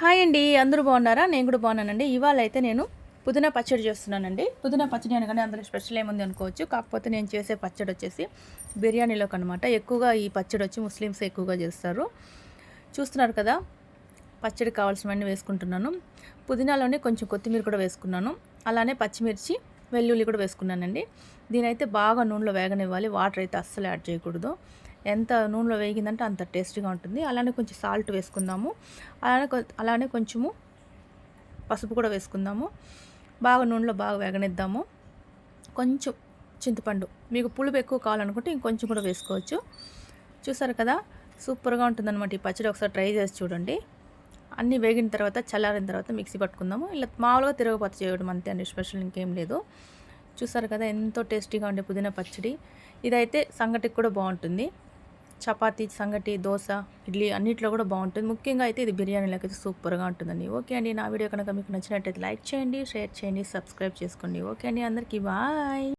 Hi అండి అందరూ బాగున్నారా? నేను కూడా బాగున్నానండి. ఇవాళ అయితే నేను పుదీనా పచ్చడి చేస్తున్నానండి. పుదీనా పచ్చడి అనగానే అందులో స్పెషల్ ఏముంది అనుకోవచ్చు. కాకపోతే నేను చేసే పచ్చడి వచ్చేసి బిర్యానీలోకి అనమాట ఎక్కువగా ఈ పచ్చడి వచ్చి ముస్లిమ్స్ ఎక్కువగా చేస్తారు. చూస్తున్నారు కదా పచ్చడి కావాల్సినవన్నీ వేసుకుంటున్నాను. పుదీనాలోనే కొంచెం కొత్తిమీర కూడా వేసుకున్నాను. అలానే పచ్చిమిర్చి వెల్లుల్లి కూడా వేసుకున్నానండి. దీనైతే బాగా నూనెలో వేగనివ్వాలి. వాటర్ అయితే అస్సలు యాడ్ చేయకూడదు. ఎంత నూనెలో వేగిందంటే అంత టేస్టీగా ఉంటుంది. అలానే కొంచెం సాల్ట్ వేసుకుందాము. అలానే అలానే కొంచెము పసుపు కూడా వేసుకుందాము. బాగా నూనెలో బాగా వేగనిద్దాము. కొంచెం చింతపండు మీకు పులుపు ఎక్కువ కావాలనుకుంటే ఇంకొంచెం కూడా వేసుకోవచ్చు. చూసారు కదా సూపర్గా ఉంటుందన్నమాట ఈ పచ్చడి. ఒకసారి ట్రై చేసి చూడండి. అన్నీ వేగిన తర్వాత చల్లారిన తర్వాత మిక్సీ పట్టుకుందాము. ఇలా మామూలుగా తిరగపత్తి చేయడం అంతే అండి స్పెషల్ ఇంకేం లేదు. చూసారు కదా ఎంతో టేస్టీగా ఉండే పుదీనా పచ్చడి. ఇదైతే సంగటికి కూడా బాగుంటుంది. చపాతీ సంగటి దోశ ఇడ్లీ అన్నిట్లో కూడా బాగుంటుంది. ముఖ్యంగా అయితే ఇది బిర్యానీలోకి అయితే సూపర్గా ఉంటుందండి. ఓకే అండి నా వీడియో కనుక మీకు నచ్చినట్టయితే లైక్ చేయండి షేర్ చేయండి సబ్స్క్రైబ్ చేసుకోండి. ఓకే అండి అందరికీ బాయ్.